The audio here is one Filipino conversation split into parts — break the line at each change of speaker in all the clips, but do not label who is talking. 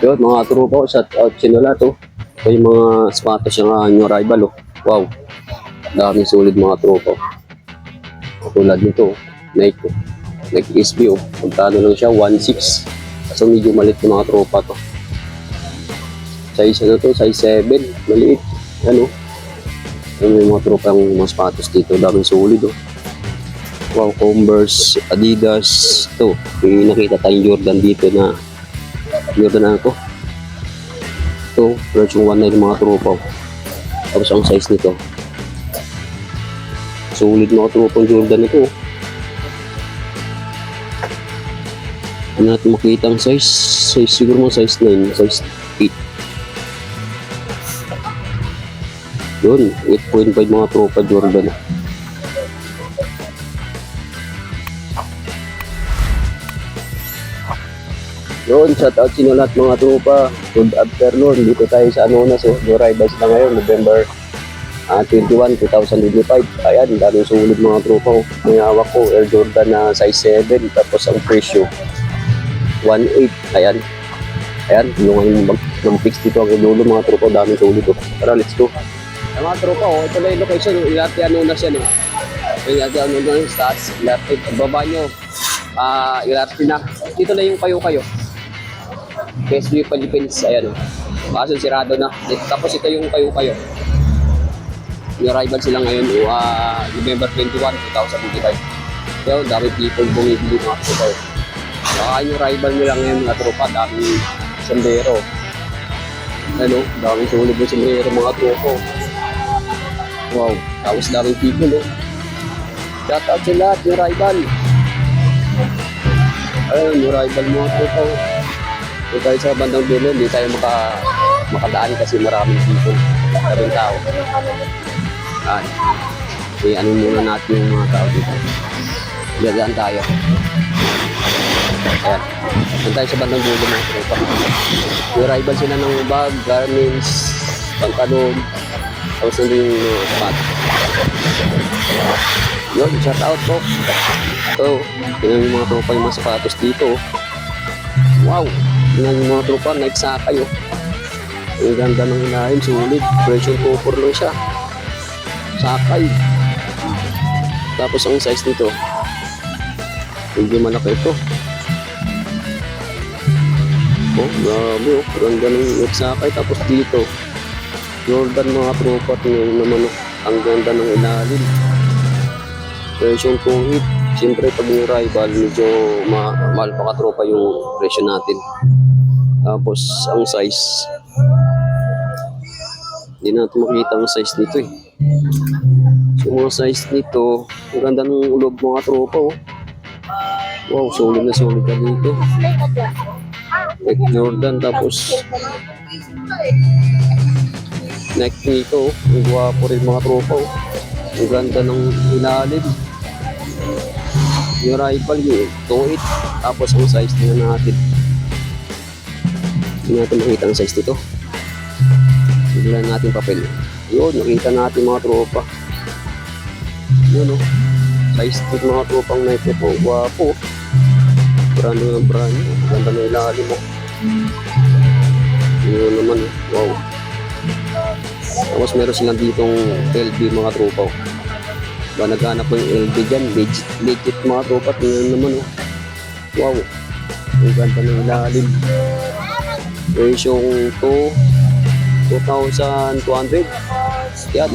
Yun, mga tropa ko, shout out sinula to. Ito yung mga sapatos uh, new arrival, oh. Wow. Daming solid mga tropa. Tulad nito, Nike. oh. Nike SB, oh. Magkano lang siya, 1.6. Kaso medyo malit yung mga tropa to. Size ano to, size 7. Maliit. Ano? Ano yung mga tropa yung mga sapatos dito. Daming solid, oh. Wow, Converse, Adidas. Ito, may nakita tayong Jordan dito na Jordan na ito. Ito, version 1 na yung mga tropa. Tapos ang size nito. Solid mga tropa Jordan ito. Hindi natin makita ang size. Size siguro mga size 9, size 8. Yun, 8.5 mga tropa Jordan. Yun, shout out sino lahat mga tropa. Good afternoon. Dito tayo sa Anonas. Eh. Go Rivals na ngayon, November ah, 21, 2025. Ayan, daming sulit mga tropa. ko. May hawak ko, Air Jordan na size 7. Tapos ang presyo, 1.8. Ayan. Ayan, yung yung bag ng fix dito ang ilulo mga tropa. Daming sulit. Oh. Tara, let's go. Ayan, mga tropa, oh, ito na yung location. Ilarte Anonas yan. Eh. Ilarte Anonas stats. Ilarte, pagbaba nyo. Ah, Ilarte na. Dito na yung kayo-kayo. PSV Philippines, ayan. Kaso sirado na. Tapos ito yung kayo-kayo. Yung rival sila ngayon, uh, November 21, 2025. Kaya dami people bumibili mga tropa. Saka yung rival nila ngayon mga tropa, dami sandero. Ano, dami sulit yung sandero mga tropa. Wow, tapos daming people oh. Shout out lahat, yung rival. Ayun, yung rival mga tropa. oh. Kung tayo sa bandang dulo, hindi tayo maka, makadaan kasi maraming people. Maraming tao. Ay, eh, ano muna natin yung mga tao dito. Dadaan tayo. Ayan. Kung tayo sa bandang dulo mga tropa. Yung rival sila ng bag, garments, pantalon, tapos nandun yung uh, sapat. Yun, shout out po. Ito, yun yung mga tropa yung mga sapatos dito. Wow! Yung mga tropa, Nike Sakay oh. Ang ganda ng ilalim, sulit. Pressure cooper lang siya. Sakay. Tapos ang size nito, hindi malaki ito. Oh, grabe oh. Ganda ng Nike Sakay. Tapos dito, Jordan mga tropa. Tingnan naman oh. Ang ganda ng ilalim. 2 hit. Siyempre, pag yung rival, medyo ma mahal pa katropa yung presyo natin. Tapos, ang size, hindi natin makita ang size nito eh. So, mga size nito, ang ganda ng loob mga tropa oh. Wow, solid na solid ka dito. Like Jordan, tapos neck nito, oh. ang gwapo rin mga tropa oh. Ang ganda ng ilalim. Yung rival yung 2.8, tapos ang size tingnan natin. Hindi natin makita ang size nito. Bigyan natin papel. Yun, nakita natin mga tropa. Yun o. Size 2 mga tropang Nike po. Gwapo. Brand ng brand. Ganda ng ilalim mo. Yun naman. Wow. Tapos meron silang ditong LB mga tropa. oh. Ba naghanap ng LB dyan. Legit, legit mga tropa. Tingnan naman oh. Wow. Ang ganda ng ilalim. Ratio 2. 2,200. Yan.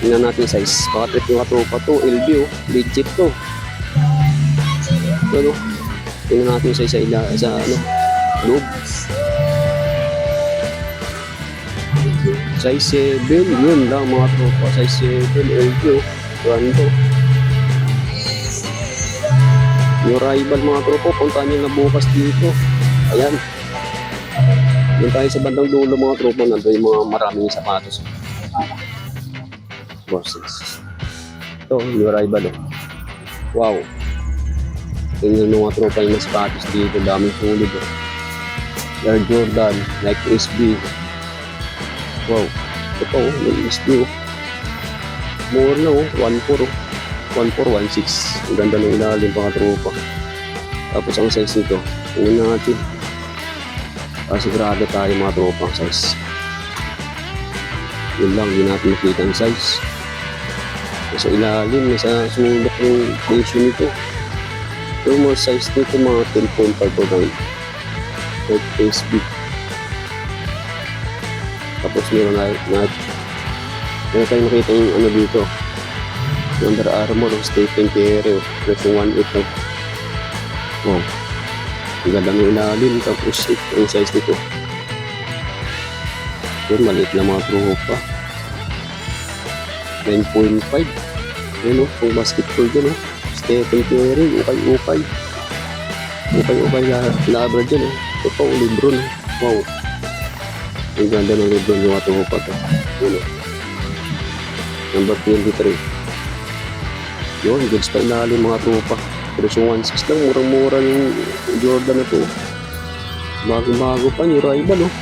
Tingnan natin size. Baka trip yung katropa to. LB oh. Legit to. Ano? Tingnan natin size sa ila, sa ano, loob. Size 7. Yun lang mga tropa. Size 7. LB oh. Ganda. Yung rival mga tropa. Puntahan nyo na bukas dito. Ayan. Doon tayo sa bandang dulo mga tropa, nandun yung mga maraming sapatos. Bosses. Ito, yung rival oh. Wow. Tingnan yung mga tropa yung mga sapatos dito, daming sulit oh. Air Jordan, like SB. Wow. Ito may SB oh. More na oh, 1.4 oh. 1.4, 1.6. Ang ganda ng ilalim mga tropa. Tapos ang size nito, tingnan natin. Para sigurado tayo mga tropang size. Yun lang, yun natin makita ang size. Sa ilalim, nasa sulok yung presyo nito. Yung mga size nito, mga 10.5 o lang. Red face big. Tapos meron na, na meron tayong makita yung ano dito. Under Armour, yung Stephen Curry, presyo 1.8 Wow. Ang ganda ng ilalim, tapos ito yung size nito. Yun, maliit lang mga tropa. 9.5. Yun o, kung basketball dyan o. Stephen Curry, ukay-ukay. Ukay-ukay na labra dyan o. Ito pa, Lebron. Wow. Ang ganda ng Lebron yung tropa to. Yun o. Number 23. Yun, goods pa ilalim mga tropa. Yung 1.6 lang, murang-mura yung Jordan na to. Bago-bago pa, yung rival oh.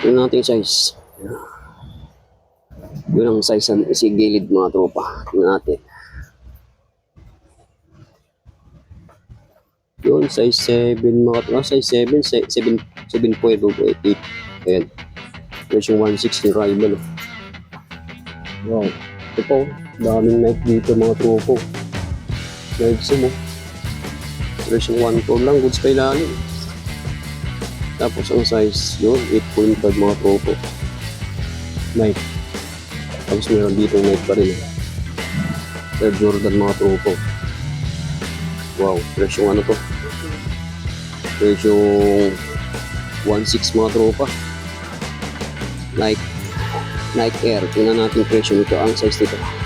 Yun natin size. Yun ang size ng isigilid mga tropa. Tingnan natin. Yun, size 7 mga tropa. Size 7, 7, 7.8. Ayan. Yung 1.6 yung rival. oh. Wow. Ito po, daming knife dito mga tropo. Knives mo. Tapos yung 1 4 lang, goods pa ilalim. Tapos ang size yun, 8.5 mga tropo. Knife. Tapos meron dito knife pa rin. Sir Jordan mga tropo. Wow, fresh yung ano to. Fresh yung 1.6 mga tropa. Nike Nike Air. Tingnan natin presyo nito. Ang size nito.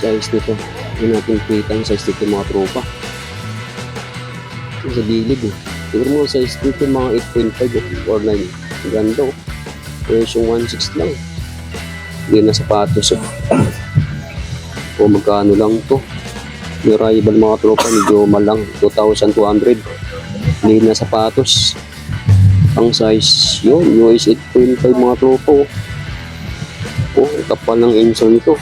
Size nito. Hindi natin kita ang size nito mga tropa. Sa gilid eh. Siguro ang size nito mga 8.5 or 9. Ang ganda oh. Presyo 1.6 lang. Hindi na sapatos oh. o magkano lang to. Yung rival mga tropa medyo malang 2,200. Hindi na sapatos. Ang size yun, US 8.5 mga tropa oh. Oh, kapal ng insole nito.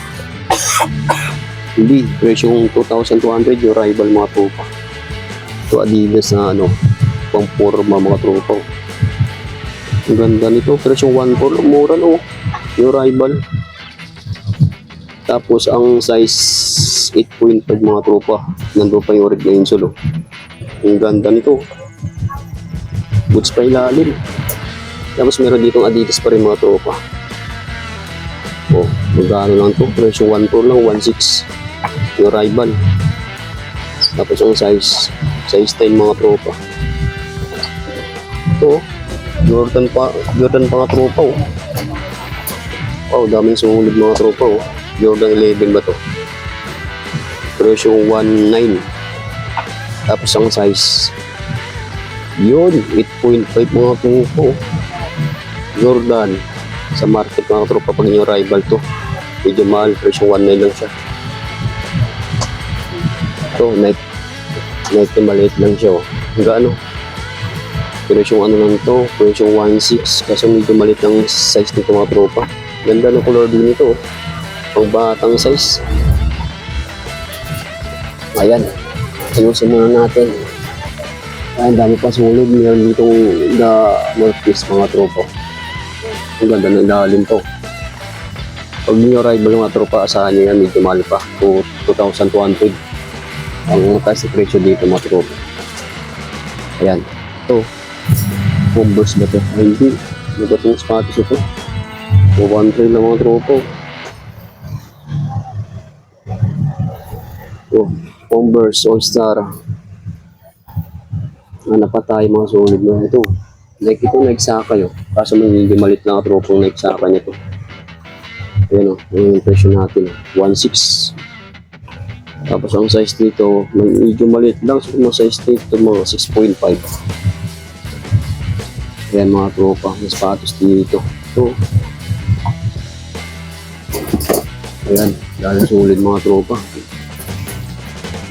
Hindi, presyo yung 2,200 yung rival mga tropa. Ito Adidas na ano, pang forma mga tropa. Ang ganda nito, presyo 1.4, mura no. Yung rival. Tapos ang size 8.5 mga tropa. Nandun pa yung red na insole oh. Ang ganda nito. Boots pa ilalim. Tapos meron ditong Adidas pa rin mga tropa. Oh, magkano lang to? Presyo 1 to lang, 1.6. Yung rival. Tapos ang size, size 10 mga tropa. Ito, Jordan pa, Jordan pa nga tropa oh. Oh, daming sumunod mga tropa oh. Jordan 11 ba to? Presyo 1.9. Tapos ang size, yun, 8.5 mga tropa. Jordan. Sa market mga tropa pag yung rival to. Medyo mahal, presyo 1.9 lang siya. Ito, Nike. Nike maliit lang siya. Oh. Hanggang ano? Presyo ano lang to, presyo 1.6. Kaso medyo maliit lang size nito mga tropa. Ganda ng color din nito. Oh. Pang batang size. Ayan. Ayusin muna natin. Ay, ang dami pa sulod. Meron ditong the Northeast mga tropa. Ang ganda ng lalim to. Pag nyo rival mga tropa, asahan nyo yan, medyo mahal pa. To 2,200. Ang taas na presyo dito mga tropa. Ayan. Ito. Converse ba to? Ay, hindi. Ano ba itong sapatos ito? 200 lang mga tropa. Ito. Converse All-Star. Hanap pa tayo mga sulit na ito. Like ito nagsaka yun. Kaso may malit lang tropong nagsaka nito. Ayan o, yung presyo natin. 1.6. Tapos ang size nito, medyo maliit lang. So, yung size nito mga 6.5. Ayan mga tropa, may sapatos dito. Ito. Ayan, dahil sulit mga tropa.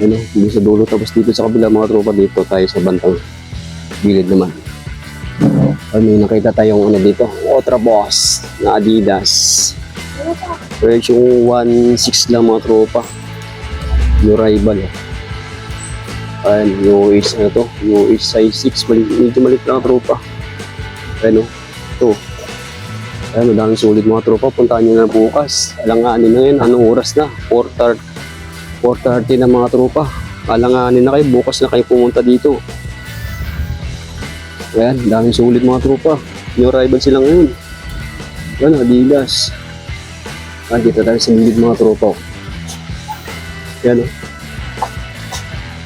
Ano, dito sa dulo. Tapos dito sa kabila mga tropa dito tayo sa bantang gilid naman. Ay, may nakita tayong ano dito. Ultra Boss na Adidas. Presyo 1.6 lang mga tropa. Yung rival. Ayan, UH na to. UH size 6. Mali, medyo maliit lang ang tropa. Ayan o. Ito. Ayan, madaming sulit mga tropa. Puntahan nyo na bukas. Alanganin na ngayon. Anong oras na? 4.30 4.30 na mga tropa. Alanganin na kayo. Bukas na kayo pumunta dito. Ayan, daming sulit mga tropa. New arrival sila ngayon. Ayan, Adidas. Ah, dito tayo sa gilid mga tropa. Ayan o.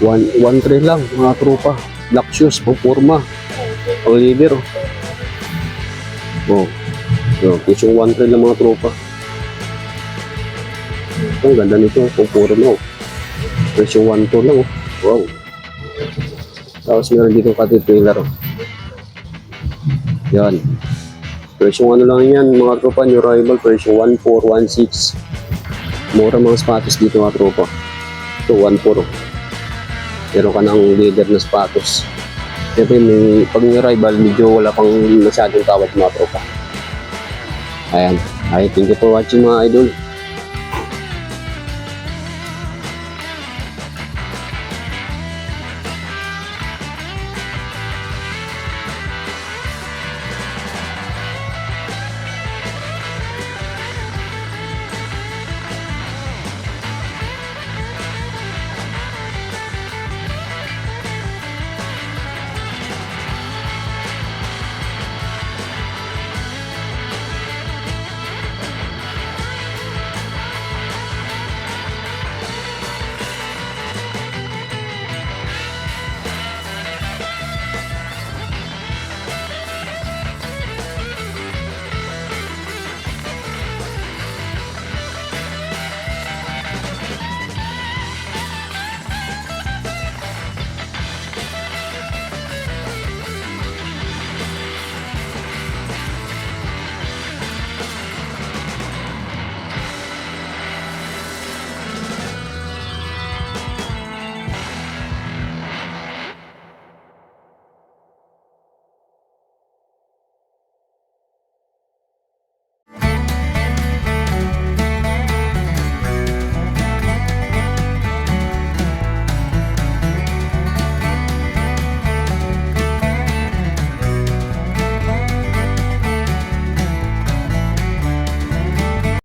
One, one tray lang, mga tropa. Black shoes, pang forma. Pang leader, oh. Oh. So, is yung one tray lang mga tropa. Ang ganda nito, forma, oh. Tapos yung one two lang, oh. Wow. Tapos meron dito kati-trailer, oh. Yan. Presyo ano lang yan, mga tropa, new rival, presyo 1416. Mura mga sapatos dito mga tropa. Ito, 14. Oh. Meron ka ng leader na sapatos. Siyempre, may, pag new rival, medyo wala pang masyadong tawad mga tropa. Ayan. Ay, thank you for watching mga idol.